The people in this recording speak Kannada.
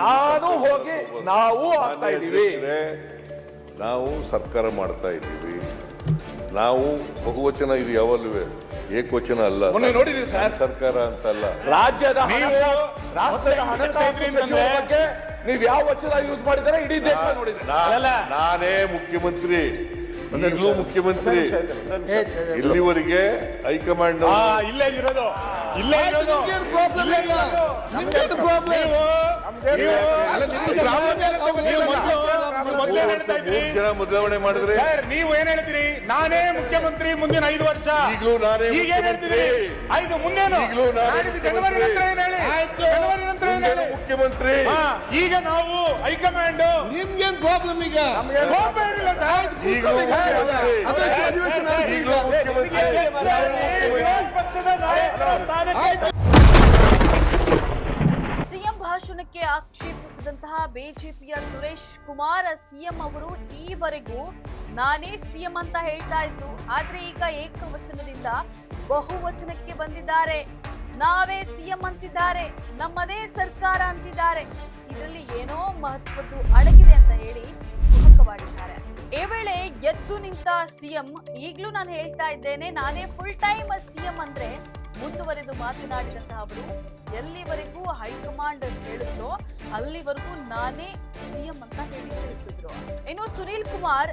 ನಾನು ಹೋಗಿ ನಾವು ಆಗ್ತಾ ನಾವು ಸರ್ಕಾರ ಮಾಡ್ತಾ ಇದ್ದೀವಿ. ನಾವು ಬಹುವಚನ ಇದು ಯಾವಲ್ಲೂ ಏಕವಚನ ಅಲ್ಲ. ನೋಡಿದ್ರಿ ಸರ್? ಸರ್ಕಾರ ಅಂತಲ್ಲ ರಾಜ್ಯದ ನೀವು ಹಣಕಾಸು- ರಾಷ್ಟ್ರದ ಹಣಕಾಸು ಇದ್ರಿಂದ ಸಚಿವರ ಬಗ್ಗೆ ನೀವು ಯಾವ ವಚನ ಯೂಸ್ ಮಾಡಿದ್ರೆ ಇಡೀ ದೇಶ ನೋಡಿದೆ ನಾ- ಅಲ್ಲಲ್ಲ. ನಾನೇ ಮುಖ್ಯಮಂತ್ರಿ. ಈಗಲೂ ಮುಖ್ಯಮಂತ್ರಿ. ಇಲ್ಲಿವರೆಗೆ ಹೈಕಮಾಂಡ್ ಇಲ್ಲೇ ಇರೋದು. ಇಲ್ಲೇ ಇರೋದು. ಪ್ರಾಬ್ಲಮ್ ಇರೋದು. ಜನ ಬದಲಾವಣೆ ಮಾಡಿದ್ರೆ ಸರ್ ನೀವು ಏನ್ ಹೇಳ್ತೀರಿ? ನಾನೇ ಮುಖ್ಯಮಂತ್ರಿ ಮುಂದಿನ ಐದು ವರ್ಷ. ಈಗಲೂ ನಾನೇ ಈಗ ಏನ್ ಹೇಳ್ತೀರಿ. ಐದು ಮುಂದೇನು? ಈಗಲೂ ನಾನೇ ಜನವರಿ ನಂತರ ಏನ್ ಹೇಳಿ? ಜನವರಿ ನಂತರ ಏನ್ ಹೇಳಿ? ಮುಖ್ಯಮಂತ್ರಿ. ಈಗ ನಾವು ಹೈಕಮಾಂಡ್. ನಿಮ್ಗೇನ್ ಪ್ರಾಬ್ಲಮ್ ಈಗ? ಅಧಿವೇಶನ. ವಿರೋಧ ಪಕ್ಷದ ನಾಯಕರ ಸ್ಥಾನಕ್ಕೆ ಭಾಷಣಕ್ಕೆ ಆಕ್ಷೇಪಿಸಿದಂತಹ ಬಿಜೆಪಿಯ ಸುರೇಶ್ ಕುಮಾರ್, ಸಿಎಂ ಅವರು ಈವರೆಗೂ ನಾನೇ ಸಿಎಂ ಅಂತ ಹೇಳ್ತಾ ಇದ್ರು. ಆದ್ರೆ ಈಗ ಏಕವಚನದಿಂದ ಬಹುವಚನಕ್ಕೆ ಬಂದಿದ್ದಾರೆ. ನಾವೇ ಸಿಎಂ ಅಂತಿದ್ದಾರೆ. ನಮ್ಮದೇ ಸರ್ಕಾರ ಅಂತಿದ್ದಾರೆ. ಇದರಲ್ಲಿ ಏನೋ ಮಹತ್ವದ್ದು ಅಡಗಿದೆ ಅಂತ ಹೇಳಿ ಕುಟುಕವಾಡಿದ್ದಾರೆ ಈ ವೇಳೆ ಎದ್ದು ನಿಂತ ಸಿಎಂ, ಈಗಲೂ ನಾನು ಹೇಳ್ತಾ ಇದ್ದೇನೆ, ನಾನೇ ಫುಲ್ ಟೈಮ್ ಸಿಎಂ ಅಂದ್ರೆ ಮುಂದುವರೆದು ಮಾತನಾಡಿದಂತಹ ಅವರು, ಎಲ್ಲಿವರೆಗೂ ಹೈಕಮಾಂಡ್ ಹೇಳುತ್ತೋ ಅಲ್ಲಿವರೆಗೂ ನಾನೇ ಸಿಎಂ ಅಂತ ಹೇಳಿ ತಿಳಿಸಿದ್ರು. ಇನ್ನು ಸುನೀಲ್ ಕುಮಾರ್